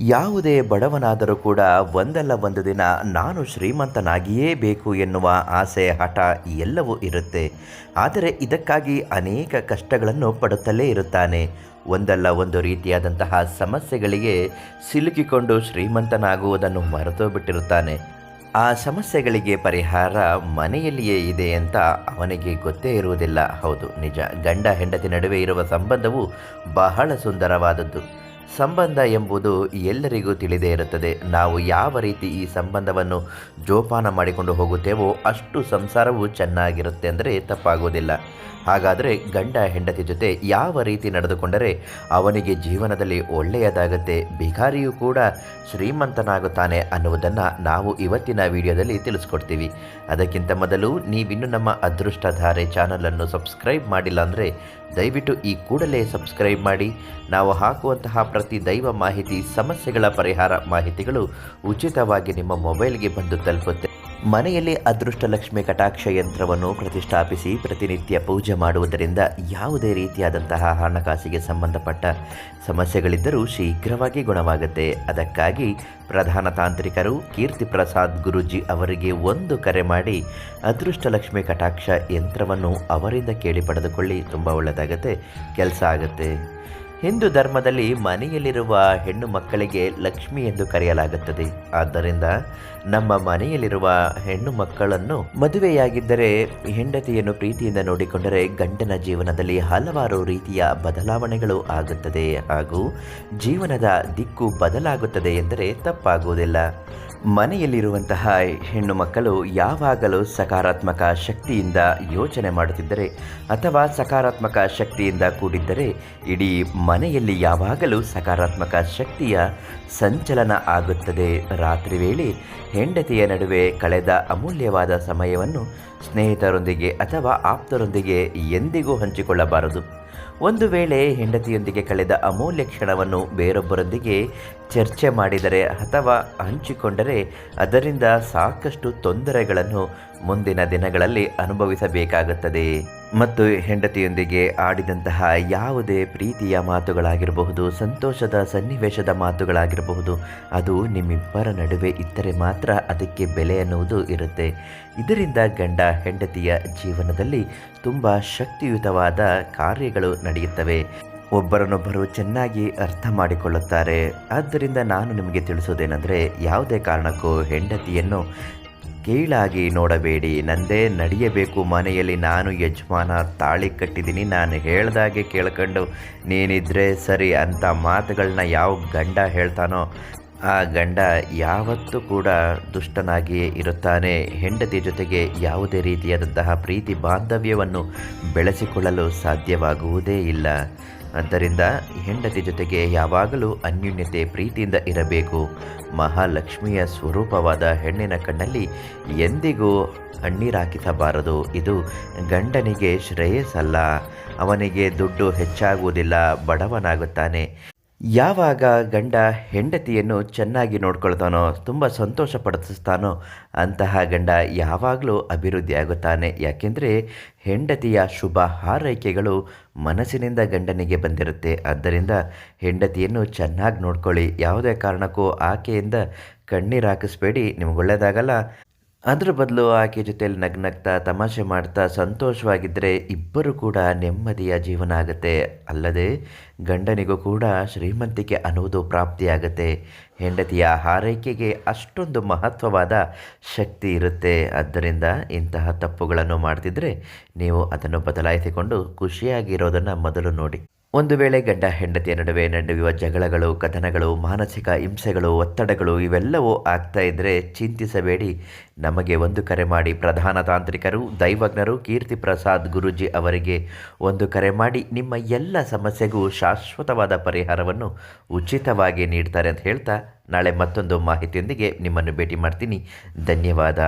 ಯಾವುದೇ ಬಡವನಾದರೂ ಕೂಡ ಒಂದಲ್ಲ ಒಂದು ದಿನ ನಾನು ಶ್ರೀಮಂತನಾಗಿಯೇ ಬೇಕು ಎನ್ನುವ ಆಸೆ, ಹಠ ಎಲ್ಲವೂ ಇರುತ್ತೆ. ಆದರೆ ಇದಕ್ಕಾಗಿ ಅನೇಕ ಕಷ್ಟಗಳನ್ನು ಪಡುತ್ತಲೇ ಇರುತ್ತಾನೆ. ಒಂದಲ್ಲ ಒಂದು ರೀತಿಯಾದಂತಹ ಸಮಸ್ಯೆಗಳಿಗೆ ಸಿಲುಕಿಕೊಂಡು ಶ್ರೀಮಂತನಾಗುವುದನ್ನು ಮರೆತು ಬಿಟ್ಟಿರುತ್ತಾನೆ ಆ ಸಮಸ್ಯೆಗಳಿಗೆ ಪರಿಹಾರ ಮನೆಯಲ್ಲಿಯೇ ಇದೆ ಅಂತ ಅವನಿಗೆ ಗೊತ್ತೇ ಇರುವುದಿಲ್ಲ. ಹೌದು, ನಿಜ. ಗಂಡ ಹೆಂಡತಿ ನಡುವೆ ಇರುವ ಸಂಬಂಧವು ಬಹಳ ಸುಂದರವಾದದ್ದು. ಸಂಬಂಧ ಎಂಬುದು ಎಲ್ಲರಿಗೂ ತಿಳಿದೇ ಇರುತ್ತದೆ. ನಾವು ಯಾವ ರೀತಿ ಈ ಸಂಬಂಧವನ್ನು ಜೋಪಾನ ಮಾಡಿಕೊಂಡು ಹೋಗುತ್ತೇವೋ ಅಷ್ಟು ಸಂಸಾರವು ಚೆನ್ನಾಗಿರುತ್ತೆ ಅಂದರೆ ತಪ್ಪಾಗುವುದಿಲ್ಲ. ಹಾಗಾದರೆ ಗಂಡ ಹೆಂಡತಿ ಜೊತೆ ಯಾವ ರೀತಿ ನಡೆದುಕೊಂಡರೆ ಅವನಿಗೆ ಜೀವನದಲ್ಲಿ ಒಳ್ಳೆಯದಾಗುತ್ತೆ, ಭಿಕಾರಿಯೂ ಕೂಡ ಶ್ರೀಮಂತನಾಗುತ್ತಾನೆ ಅನ್ನುವುದನ್ನು ನಾವು ಇವತ್ತಿನ ವಿಡಿಯೋದಲ್ಲಿ ತಿಳಿಸ್ಕೊಡ್ತೀವಿ. ಅದಕ್ಕಿಂತ ಮೊದಲು ನೀವಿನ್ನು ನಮ್ಮ ಅದೃಷ್ಟಧಾರೆ ಚಾನಲನ್ನು ಸಬ್ಸ್ಕ್ರೈಬ್ ಮಾಡಿಲ್ಲ ಅಂದರೆ ದಯವಿಟ್ಟು ಈ ಕೂಡಲೇ ಸಬ್ಸ್ಕ್ರೈಬ್ ಮಾಡಿ. ನಾವು ಹಾಕುವಂತಹ ಪ್ರತಿ ದೈವ ಮಾಹಿತಿ, ಸಮಸ್ಯೆಗಳ ಪರಿಹಾರ ಮಾಹಿತಿಗಳು ಉಚಿತವಾಗಿ ನಿಮ್ಮ ಮೊಬೈಲ್ಗೆ ಬಂದು ತಲುಪುತ್ತೆ. ಮನೆಯಲ್ಲಿ ಅದೃಷ್ಟ ಲಕ್ಷ್ಮಿ ಕಟಾಕ್ಷ ಯಂತ್ರವನ್ನು ಪ್ರತಿಷ್ಠಾಪಿಸಿ ಪ್ರತಿನಿತ್ಯ ಪೂಜೆ ಮಾಡುವುದರಿಂದ ಯಾವುದೇ ರೀತಿಯಾದಂತಹ ಹಣಕಾಸಿಗೆ ಸಂಬಂಧಪಟ್ಟ ಸಮಸ್ಯೆಗಳಿದ್ದರೂ ಶೀಘ್ರವಾಗಿ ಗುಣವಾಗುತ್ತೆ. ಅದಕ್ಕಾಗಿ ಪ್ರಧಾನ ತಾಂತ್ರಿಕರು ಕೀರ್ತಿ ಪ್ರಸಾದ್ ಗುರುಜಿ ಅವರಿಗೆ ಒಂದು ಕರೆ ಮಾಡಿ ಅದೃಷ್ಟ ಲಕ್ಷ್ಮಿ ಕಟಾಕ್ಷ ಯಂತ್ರವನ್ನು ಅವರಿಂದ ಕೇಳಿ ಪಡೆದುಕೊಳ್ಳಿ. ತುಂಬ ಒಳ್ಳೆಯದಾಗುತ್ತೆ. ಕೆಲಸ ಆಗುತ್ತೆ. ಹಿಂದೂ ಧರ್ಮದಲ್ಲಿ ಮನೆಯಲ್ಲಿರುವ ಹೆಣ್ಣು ಮಕ್ಕಳಿಗೆ ಲಕ್ಷ್ಮಿ ಎಂದು ಕರೆಯಲಾಗುತ್ತದೆ. ಆದ್ದರಿಂದ ನಮ್ಮ ಮನೆಯಲ್ಲಿರುವ ಹೆಣ್ಣು ಮಕ್ಕಳನ್ನು ಮದುವೆಯಾಗಿದ್ದರೆ ಹೆಂಡತಿಯನ್ನು ಪ್ರೀತಿಯಿಂದ ನೋಡಿಕೊಂಡರೆ ಗಂಡನ ಜೀವನದಲ್ಲಿ ಹಲವಾರು ರೀತಿಯ ಬದಲಾವಣೆಗಳು ಆಗುತ್ತದೆ ಹಾಗೂ ಜೀವನದ ದಿಕ್ಕು ಬದಲಾಗುತ್ತದೆ ಎಂದರೆ ತಪ್ಪಾಗುವುದಿಲ್ಲ. ಮನೆಯಲ್ಲಿರುವಂತಹ ಹೆಣ್ಣು ಮಕ್ಕಳು ಯಾವಾಗಲೂ ಸಕಾರಾತ್ಮಕ ಶಕ್ತಿಯಿಂದ ಯೋಚನೆ ಮಾಡುತ್ತಿದ್ದರೆ ಅಥವಾ ಸಕಾರಾತ್ಮಕ ಶಕ್ತಿಯಿಂದ ಕೂಡಿದ್ದರೆ ಇಡೀ ಮನೆಯಲ್ಲಿ ಯಾವಾಗಲೂ ಸಕಾರಾತ್ಮಕ ಶಕ್ತಿಯ ಸಂಚಲನ ಆಗುತ್ತದೆ. ರಾತ್ರಿ ವೇಳೆ ಹೆಂಡತಿಯ ನಡುವೆ ಕಳೆದ ಅಮೂಲ್ಯವಾದ ಸಮಯವನ್ನು ಸ್ನೇಹಿತರೊಂದಿಗೆ ಅಥವಾ ಆಪ್ತರೊಂದಿಗೆ ಎಂದಿಗೂ ಹಂಚಿಕೊಳ್ಳಬಾರದು. ಒಂದು ವೇಳೆ ಹೆಂಡತಿಯೊಂದಿಗೆ ಕಳೆದ ಅಮೂಲ್ಯ ಕ್ಷಣವನ್ನು ಬೇರೊಬ್ಬರೊಂದಿಗೆ ಚರ್ಚೆ ಮಾಡಿದರೆ ಅಥವಾ ಹಂಚಿಕೊಂಡರೆ ಅದರಿಂದ ಸಾಕಷ್ಟು ತೊಂದರೆಗಳನ್ನು ಮುಂದಿನ ದಿನಗಳಲ್ಲಿ ಅನುಭವಿಸಬೇಕಾಗುತ್ತದೆ. ಮತ್ತು ಹೆಂಡತಿಯೊಂದಿಗೆ ಆಡಿದಂತಹ ಯಾವುದೇ ಪ್ರೀತಿಯ ಮಾತುಗಳಾಗಿರಬಹುದು, ಸಂತೋಷದ ಸನ್ನಿವೇಶದ ಮಾತುಗಳಾಗಿರಬಹುದು, ಅದು ನಿಮ್ಮಿಬ್ಬರ ನಡುವೆ ಇದ್ದರೆ ಮಾತ್ರ ಅದಕ್ಕೆ ಬೆಲೆ ಅನ್ನುವುದು ಇರುತ್ತೆ. ಇದರಿಂದ ಗಂಡ ಹೆಂಡತಿಯ ಜೀವನದಲ್ಲಿ ತುಂಬ ಶಕ್ತಿಯುತವಾದ ಕಾರ್ಯಗಳು ನಡೆಯುತ್ತವೆ. ಒಬ್ಬರನ್ನೊಬ್ಬರು ಚೆನ್ನಾಗಿ ಅರ್ಥ ಮಾಡಿಕೊಳ್ಳುತ್ತಾರೆ. ಆದ್ದರಿಂದ ನಾನು ನಿಮಗೆ ತಿಳಿಸೋದೇನೆಂದರೆ ಯಾವುದೇ ಕಾರಣಕ್ಕೂ ಹೆಂಡತಿಯನ್ನು ಕೀಳಾಗಿ ನೋಡಬೇಡಿ, ನಂದೇ ನಡೆಯಬೇಕು ಮನೆಯಲ್ಲಿ ನಾನು ಯಜಮಾನ, ತಾಳಿ ಕಟ್ಟಿದ್ದೀನಿ, ನಾನು ಹೇಳ್ದಾಗೆ ಕೇಳ್ಕೊಂಡು ನೀನಿದ್ರೆ ಸರಿ ಅಂತ ಮಾತುಗಳನ್ನ ಯಾವ ಗಂಡ ಹೇಳ್ತಾನೋ, ಆ ಗಂಡ ಯಾವತ್ತೂ ಕೂಡ ದುಷ್ಟನಾಗಿಯೇ ಇರುತ್ತಾನೆ. ಹೆಂಡತಿ ಜೊತೆಗೆ ಯಾವುದೇ ರೀತಿಯಾದಂತಹ ಪ್ರೀತಿ ಬಾಂಧವ್ಯವನ್ನು ಬೆಳೆಸಿಕೊಳ್ಳಲು ಸಾಧ್ಯವಾಗುವುದೇ ಇಲ್ಲ. ಆದ್ದರಿಂದ ಹೆಂಡತಿ ಜೊತೆಗೆ ಯಾವಾಗಲೂ ಅನ್ಯೂನ್ಯತೆ ಪ್ರೀತಿಯಿಂದ ಇರಬೇಕು. ಮಹಾಲಕ್ಷ್ಮಿಯ ಸ್ವರೂಪವಾದ ಹೆಣ್ಣಿನ ಕಣ್ಣಲ್ಲಿ ಎಂದಿಗೂ ಹಣ್ಣೀರಾಕಿಸಬಾರದು. ಇದು ಗಂಡನಿಗೆ ಶ್ರೇಯಸ್ಸಲ್ಲ. ಅವನಿಗೆ ದುಡ್ಡು ಹೆಚ್ಚಾಗುವುದಿಲ್ಲ, ಬಡವನಾಗುತ್ತಾನೆ. ಯಾವಾಗ ಗಂಡ ಹೆಂಡತಿಯನ್ನು ಚೆನ್ನಾಗಿ ನೋಡ್ಕೊಳ್ತಾನೋ, ತುಂಬ ಸಂತೋಷ ಪಡಿಸ್ತಾನೋ ಅಂತಹ ಗಂಡ ಯಾವಾಗಲೂ ಅಭಿವೃದ್ಧಿ ಆಗುತ್ತಾನೆ. ಯಾಕೆಂದರೆ ಹೆಂಡತಿಯ ಶುಭ ಹಾರೈಕೆಗಳು ಮನಸ್ಸಿನಿಂದ ಗಂಡನಿಗೆ ಬಂದಿರುತ್ತೆ. ಆದ್ದರಿಂದ ಹೆಂಡತಿಯನ್ನು ಚೆನ್ನಾಗಿ ನೋಡ್ಕೊಳ್ಳಿ. ಯಾವುದೇ ಕಾರಣಕ್ಕೂ ಆಕೆಯಿಂದ ಕಣ್ಣೀರು ಹಾಕಿಸ್ಬೇಡಿ. ನಿಮ್ಗೆ ಒಳ್ಳೆಯದಾಗಲ್ಲ ಅದ್ರ ಬದಲು ಆಕೆ ಜೊತೆಯಲ್ಲಿ ನಗ್ನಗ್ತಾ ತಮಾಷೆ ಮಾಡ್ತಾ ಸಂತೋಷವಾಗಿದ್ದರೆ ಇಬ್ಬರು ಕೂಡ ನೆಮ್ಮದಿಯ ಜೀವನ ಆಗುತ್ತೆ. ಅಲ್ಲದೆ ಗಂಡನಿಗೂ ಕೂಡ ಶ್ರೀಮಂತಿಕೆ ಅನ್ನುವುದು ಪ್ರಾಪ್ತಿಯಾಗುತ್ತೆ ಹೆಂಡತಿಯ ಹಾರೈಕೆಗೆ ಅಷ್ಟೊಂದು ಮಹತ್ವವಾದ ಶಕ್ತಿ ಇರುತ್ತೆ. ಆದ್ದರಿಂದ ಇಂತಹ ತಪ್ಪುಗಳನ್ನು ಮಾಡ್ತಿದ್ರೆ ನೀವು ಅದನ್ನು ಬದಲಾಯಿಸಿಕೊಂಡು ಖುಷಿಯಾಗಿರೋದನ್ನು ಮೊದಲು ನೋಡಿ. ಒಂದು ವೇಳೆ ಗಂಡ ಹೆಂಡತಿಯ ನಡುವೆ ನಡೆಯುವ ಜಗಳಗಳು ಕಥನಗಳು ಮಾನಸಿಕ ಹಿಂಸೆಗಳು, ಒತ್ತಡಗಳು ಇವೆಲ್ಲವೂ ಆಗ್ತಾ ಇದ್ದರೆ ಚಿಂತಿಸಬೇಡಿ. ನಮಗೆ ಒಂದು ಕರೆ ಮಾಡಿ ಪ್ರಧಾನ ತಾಂತ್ರಿಕರು, ದೈವಜ್ಞರು ಕೀರ್ತಿ ಪ್ರಸಾದ್ ಗುರೂಜಿ ಅವರಿಗೆ ಒಂದು ಕರೆ ಮಾಡಿ ನಿಮ್ಮ ಎಲ್ಲ ಸಮಸ್ಯೆಗೂ ಶಾಶ್ವತವಾದ ಪರಿಹಾರವನ್ನು ಉಚಿತವಾಗಿ ನೀಡ್ತಾರೆ ಅಂತ ಹೇಳ್ತಾ ನಾಳೆ ಮತ್ತೊಂದು ಮಾಹಿತಿಯೊಂದಿಗೆ ನಿಮ್ಮನ್ನು ಭೇಟಿ ಮಾಡ್ತೀನಿ. ಧನ್ಯವಾದ.